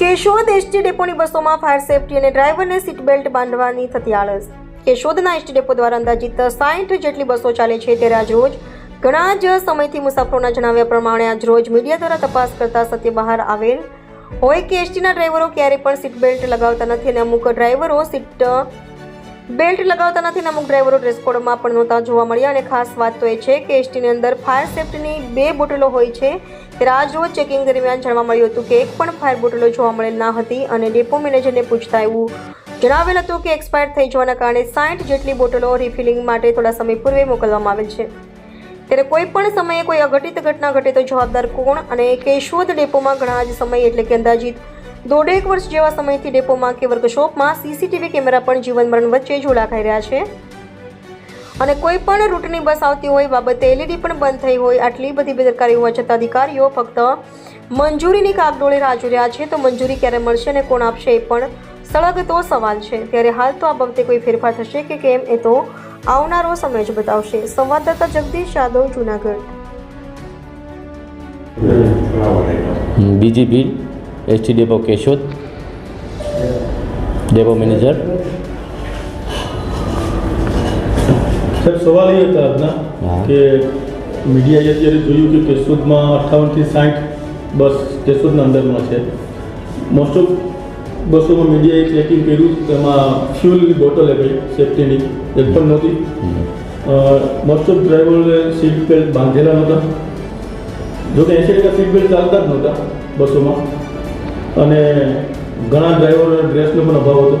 Keshod ST ડેપોની બસોમાં fire safety અને ડ્રાઈવરને સીટ બેલ્ટ બાંધવાની થતી આળસ. કેશોદના એસટી ડેપો દ્વારા અંદાજિત સાઠ જેટલી બસો ચાલે છે ત્યારે આજરોજ ઘણા જ સમયથી મુસાફરોના જણાવ્યા પ્રમાણે આજ રોજ મીડિયા દ્વારા તપાસ કરતા સત્ય બહાર આવેલ હોય કે એસટીના ડ્રાઈવરો ક્યારેય પણ સીટ બેલ્ટ લગાવતા નથી અને અમુક ડ્રાઈવરો સીટ બેલ્ટ લગાવતા નથી અમુક ડ્રાઈવરો ડ્રેસ કોડમાં પણ નહોતા જોવા મળ્યા અને ખાસ વાત તો એ છે કે એસટીની અંદર ફાયર સેફ્ટીની બે બોટલો હોય છે ત્યારે રોજ ચેકિંગ દરમિયાન જાણવા મળ્યું હતું કે એક પણ ફાયર બોટલો જોવા મળેલ ના હતી અને ડેપો મેનેજરને પૂછતા એવું જણાવેલ હતું કે એક્સપાયર થઈ જવાના કારણે સાઠ જેટલી બોટલો રિફિલિંગ માટે થોડા સમય પૂર્વે મોકલવામાં આવેલ છે. ત્યારે કોઈ પણ સમયે કોઈ અઘટિત ઘટના ઘટે તો જવાબદાર કોણ અને કેશોદ ડેપોમાં ઘણા જ સમય એટલે કે અંદાજિત દોઢેક વર્ષ જેવા સમયથી ડેપોમાં કે વર્કશોપમાં સીસીટીવી કેમેરા પણ જીવન મરણ વચ્ચે ઝોલાખાઈ રહ્યા છે. અને કોઈ પણ રૂટની બસ આવતી હોય, બાબતે એલઈડી પણ બંધ થઈ હોય, આટલી બધી બેદરકારી હોવા છતાં અધિકારીઓ ફક્ત મંજૂરીની કાગડોળે રાહ જોઈ રહ્યા છે. તો મંજૂરી ક્યારે મળશે અને કોણ આપશે એ પણ સળગતો સવાલ છે. ત્યારે હાલ તો આ બાબતે કોઈ ફેરફાર થશે કે કેમ એ તો આવનારો સમય જ બતાવશે. સંવાદદાતા જગદીશ યાદવ જુનાગઢ. બીજી S T depot Keshod depot manager સાહેબ સવાલ એ હતા આપના કે મીડિયાએ અત્યારે જોયું કે કેશોદમાં અઠ્ઠાવનથી સાઠ બસ કેશોદના અંદરમાં છે. મોસ્ટ ઓફ બસોમાં મીડિયાએ ચેકિંગ કર્યું તેમાં ફ્યુલની બોટલ હતી સેફ્ટીની એક પણ નહોતી. મોસ્ટ ઓફ ડ્રાઈવરને સીટ બેલ્ટ બાંધેલા નહોતા. જોકે એંસી ટકા સીટ બેલ્ટ ચાલતા જ નહોતા બસોમાં. અને ઘણા ડ્રાઈવરોને ડ્રેસનો પણ અભાવ હતો.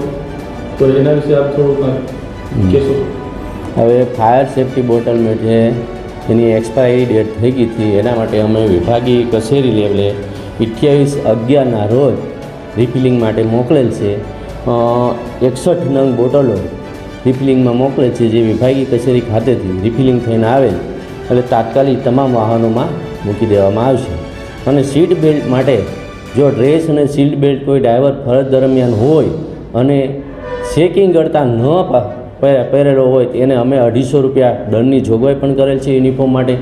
તો એના વિશે આપ થોડું કહેશો? હવે ફાયર સેફટી બોટલ છે એની એક્સપાયરી ડેટ થઈ ગઈ હતી. એના માટે અમે વિભાગીય કચેરી લેવલે અઠ્યાવીસ અગિયારના રોજ રિફિલિંગ માટે મોકલેલ છે. એકસઠ નંગ બોટલો રિફિલિંગમાં મોકલે છે જે વિભાગીય કચેરી ખાતેથી રિફિલિંગ થઈને આવે એટલે તાત્કાલિક તમામ વાહનોમાં મૂકી દેવામાં આવશે. અને સીટ બેલ્ટ માટે જો ડ્રેસ અને સીટ બેલ્ટ કોઈ ડ્રાઈવર ફરજ દરમિયાન હોય અને ચેકિંગ કરતાં ન પહેરેલો હોય એને અમે અઢીસો રૂપિયા દંડની જોગવાઈ પણ કરેલ છે યુનિફોર્મ માટે.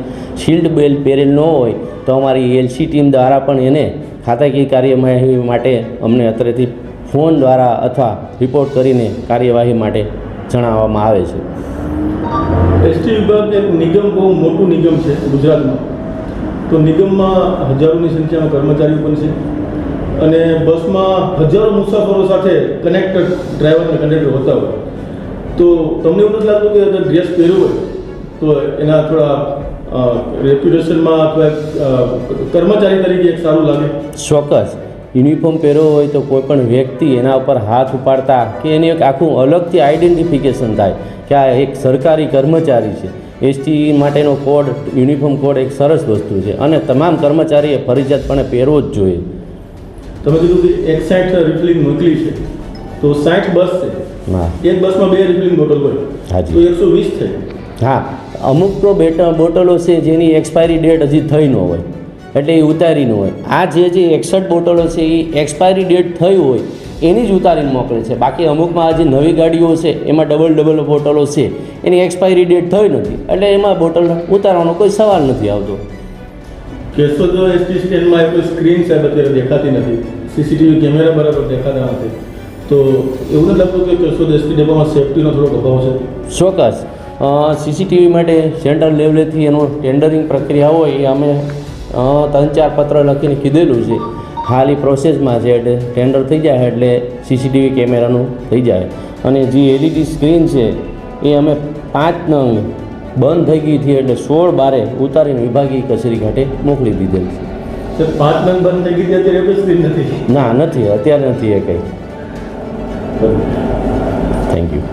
શિલ્ડ બેલ્ટ પહેરેલ ન હોય, તો અમારી એલસી ટીમ દ્વારા પણ એને ખાતાકીય કાર્યવાહી માટે અમને અત્રેથી ફોન દ્વારા અથવા રિપોર્ટ કરીને કાર્યવાહી માટે જણાવવામાં આવે છે. એસટી વિભાગ એક નિગમ બહુ મોટું નિગમ છે ગુજરાતમાં. તો નિગમમાં હજારોની સંખ્યામાં કર્મચારીઓ પણ છે. અને બસમાં હજારો મુસાફરો સાથે કનેક્ટર ડ્રાઈવર અને કંડક્ટર હોતા હોય. તો તમને એવું નથી લાગતું કે અગર ડ્રેસ પહેર્યો હોય? તો એના થોડા રેપ્યુટેશનમાં અથવા કર્મચારી તરીકે એક સારું લાગે. ચોક્કસ. યુનિફોર્મ પહેર્યો હોય તો કોઈ પણ વ્યક્તિ એના ઉપર હાથ ઉપાડતા કે એની એક આખું અલગથી આઈડેન્ટિફિકેશન થાય કે આ એક સરકારી કર્મચારી છે. એસટી માટેનો કોડ યુનિફોર્મ કોડ એક સરસ વસ્તુ છે. અને તમામ કર્મચારીએ ફરજિયાતપણે પહેરવો જ જોઈએ. તમે કીધું કે એક સાઈડ રિફિલિંગ મોકલી છે. તો સાઠ બસ છે. એક બસમાં બે રિફિલિંગ બોટલ હોય. હાજી. તો એકસો વીસ થઈ હા. અમુક તો બેટા બોટલો છે જેની એક્સપાયરી ડેટ હજી થઈ ન હોય. એટલે એ ઉતારી ન હોય. આ જે જે એકસઠ બોટલો છે એ એક્સપાયરી ડેટ થઈ હોય એની જ ઉતારીને મોકલે છે. બાકી અમુકમાં જે નવી ગાડીઓ છે એમાં ડબલ ડબલ બોટલો છે એની એક્સપાયરી ડેટ થઈ નથી. એટલે એમાં બોટલ ઉતારવાનો કોઈ સવાલ નથી આવતો. કેશોદ એસટી સ્ટેન્ડમાં એક સ્ક્રીન સાહેબ અત્યારે દેખાતી નથી. સીસીટીવી કેમેરા બરાબર દેખાતા નથી. તો એવું નથી લાગતું કે કેશોદ એસટી ડેપોમાં સેફટીનો થોડોક અભાવ છે? ચોક્કસ. સીસીટીવી માટે સેન્ટ્રલ લેવલેથી એનું ટેન્ડરિંગ પ્રક્રિયા હોય એ અમે ત્રણ ચાર પત્ર લખીને કીધેલું છે. હાલ એ પ્રોસેસમાં છે એટલે ટેન્ડર થઈ જાય એટલે સીસીટીવી કેમેરાનું થઈ જાય. અને જે એલઈડી સ્ક્રીન છે, એ અમે પાંચ નંગ બંધ થઈ ગઈ હતી એટલે સોળ બારે ઉતારીને વિભાગીય કચેરી ઘાટે મોકલી દીધેલ છે. પાંચ નંગ બંધ થઈ ગઈ અત્યારે સ્ક્રીન નથી? ના નથી અત્યારે નથી એ કંઈ. Thank you